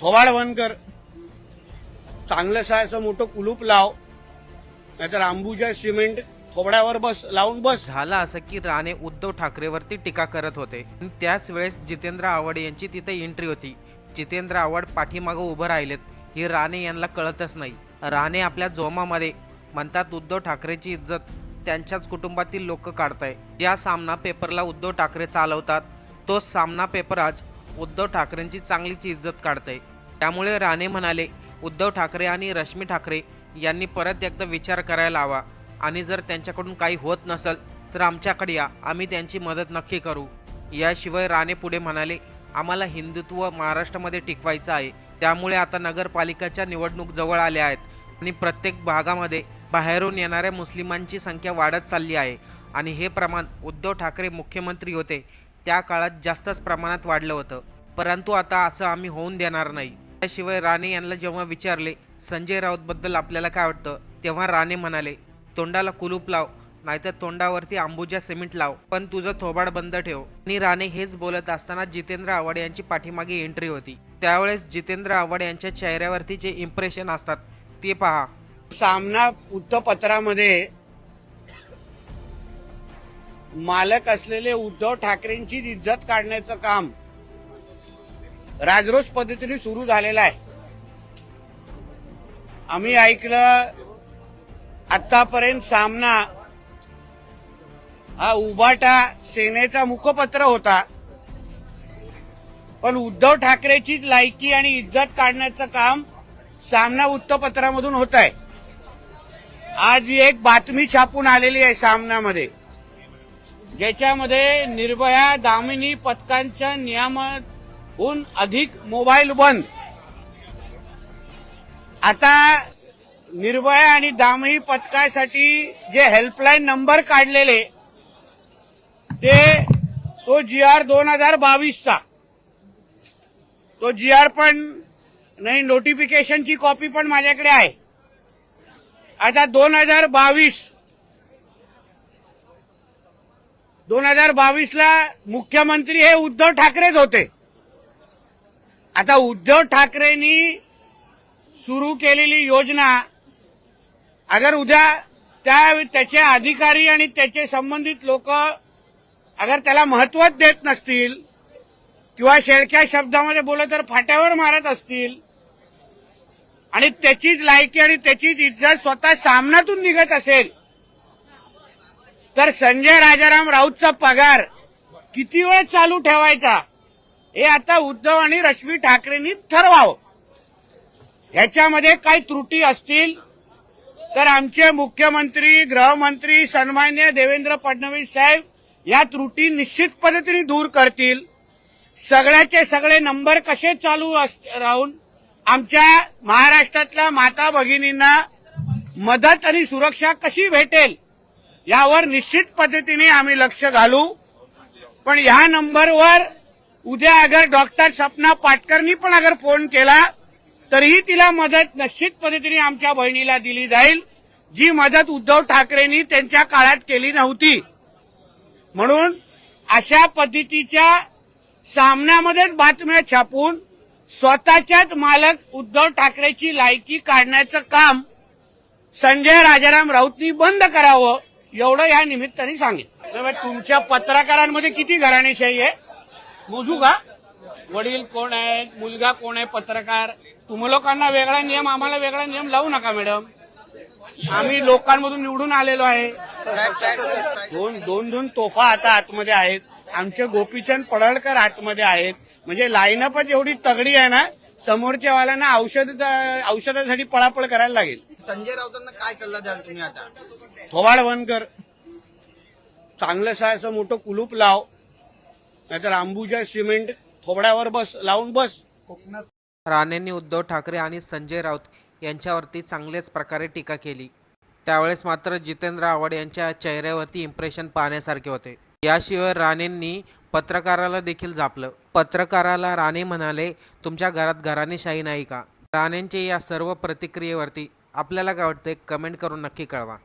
थोवाड वनकर चांगलंसं असं मोठं कुलूप लाव. नाहीतर अंबुजा सिमेंट थोबड्यावर बस लावून बस. झालं असं की राणे उद्धव ठाकरेवरती टीका करत होते. त्याच वेळेस जितेंद्र आव्हाड यांची तिथे एंट्री होती. जितेंद्र आव्हाड पाठीमागं उभं राहिलेत. ही राणे यांना कळतच नाही. राणे आपल्या जोमामध्ये म्हणतात उद्धव ठाकरेची इज्जत त्यांच्याच कुटुंबातील लोक काढताय. ज्या सामना पेपरला उद्धव ठाकरे चालवतात तोच सामना पेपर आज उद्धव ठाकरेंची चांगलीच इज्जत काढतंय. त्यामुळे राणे म्हणाले उद्धव ठाकरे आणि रश्मी ठाकरे यांनी परत एकदा विचार करायला हवा आणि जर त्यांच्याकडून काही होत नसेल तर आमच्याकडे या. आम्ही त्यांची मदत नक्की करू. याशिवाय राणे पुढे म्हणाले आम्हाला हिंदुत्व महाराष्ट्रामध्ये टिकवायचं आहे. त्यामुळे आता नगरपालिकाच्या निवडणूक जवळ आल्या आहेत. आणि प्रत्येक भागामध्ये बाहेरून येणाऱ्या मुस्लिमांची संख्या वाढत चालली आहे. आणि हे प्रमाण उद्धव ठाकरे मुख्यमंत्री होते. त्या काळात जास्तच प्रमाणात वाढलं होतं. परंतु आता असं आम्ही होऊन देणार नाही. त्याशिवाय राणे यांना जेव्हा विचारले संजय राऊतबद्दल आपल्याला काय वाटतं? तेव्हा राणे म्हणाले तोंडाला कुलूप लाव नाहीतर तोंडावरती अंबुजा सिमेंट लाव पण तुझं थोबाड बंद ठेव. आणि राणे हेच बोलत असताना जितेंद्र आव्हाड यांची पाठीमागे एंट्री होती. त्यावेळेस जितेंद्र आव्हाड यांच्या चेहऱ्यावरती जे इम्प्रेशन असतात ते पहा. सामना वृत्तपत्रामध्ये मालक असलेले उद्धव ठाकरेंची इज्जत काढण्याचं काम राजरोज पद्धतीने सुरू झालेलं आहे. आम्ही ऐकलं आतापर्यंत सामना हा उबाटा सेनेचा मुखपत्र होता. पण उद्धव ठाकरेचीच लायकी आणि इज्जत काढण्याचं काम सामना वृत्तपत्रामधून होत आहे. आज एक बातमी छापून आलेली आहे सामनामध्ये. ज्याच्यामध्ये निर्भया दामिनी पथकांच्या नियमाहून अधिक मोबाईल बंद. आता निर्भया आणि दामिनी पथकासाठी जे हेल्पलाईन नंबर काढलेले ते तो जी आर दोन हजार बावीसचा. तो जी आर पण नाही नोटिफिकेशनची कॉपी पण माझ्याकडे आहे. आता दोन हजार बावीस दोन हजार बावीसला मुख्यमंत्री हे उद्धव ठाकरेच होते. आता उद्धव ठाकरेंनी सुरू केलेली योजना अगर उद्या त्या त्याचे अधिकारी आणि त्याचे संबंधित लोक अगर त्याला महत्वच देत नसतील किंवा शेळक्या शब्दामध्ये बोलत तर फाट्यावर मारत असतील आणि त्याचीच लायकी आणि त्याचीच इज्जत स्वतः सामनातून निघत असेल तर संजय राजाराम राऊतचा पगार किती वेळ चालू ठेवायचा? हे आता उद्धव आणि रश्मी ठाकरेंनी ठरवावं. ह्याच्यामध्ये काही त्रुटी असतील तर आमचे मुख्यमंत्री गृहमंत्री सन्मान्य देवेंद्र फडणवीस साहेब या त्रुटी निश्चित पद्धतीने दूर करतील. सगळ्याचे सगळे नंबर कसे चालू अस- राहून आमच्या महाराष्ट्रातल्या माता भगिनींना मदत आणि सुरक्षा कशी भेटेल? यावर निश्चित पद्धतीने आम्ही लक्ष घालू. पण ह्या नंबरवर उद्या अगर डॉक्टर सपना पाटकरनी पण अगर फोन केला तरीही तिला मदत निश्चित पद्धतीने आमच्या बहिणीला दिली जाईल जी मदत उद्धव ठाकरेंनी त्यांच्या काळात केली नव्हती. म्हणून अशा पद्धतीच्या सामन्यामध्येच बातम्या छापून स्वतःच्याच मालक उद्धव ठाकरेची लायकी काढण्याचं काम संजय राजाराम राऊतनी बंद करावं. एवढं या निमित्ताने सांगेल तुमच्या पत्रकारांमध्ये किती घराणेशाही आहे? मोजू का? वडील कोण आहेत? मुलगा कोण आहे? पत्रकार? तुम्ही लोकांना वेगळा नियम आम्हाला वेगळा नियम लावू नका मॅडम. आम्ही लोकांमधून निवडून आलेलो आहे. दोन दोन दोन तोफा आता आतमध्ये आहेत. आमचे गोपीचंद पडळकर आतमध्ये आहेत. म्हणजे लाईनअपच एवढी तगडी आहे ना समोरच्या वाल्यांना औषध औषधासाठी पळापळ करायला लागेल. संजय राऊतांना काय सल्ला द्याल तुम्ही आता? थोबाड वनकर चांगलंसं असं मोठं कुलूप लाव. नाहीतर अंबुजा सिमेंट थोबड्यावर बस लावून बस. राणेंनी उद्धव ठाकरे आणि संजय राऊत यांच्यावरती चांगल्याच प्रकारे टीका केली. त्यावेळेस मात्र जितेंद्र आव्हाड यांच्या चेहऱ्यावरती इम्प्रेशन पाहण्यासारखे होते. याशिवाय राणेंनी पत्रकाराला देखील झापलं पत्रकाराला राणे म्हणाले तुमच्या घरात घराणेशाही नाही का? राणेंचे या सर्व प्रतिक्रियेवरती आपल्याला काय वाटतंय? कमेंट करून नक्की कळवा.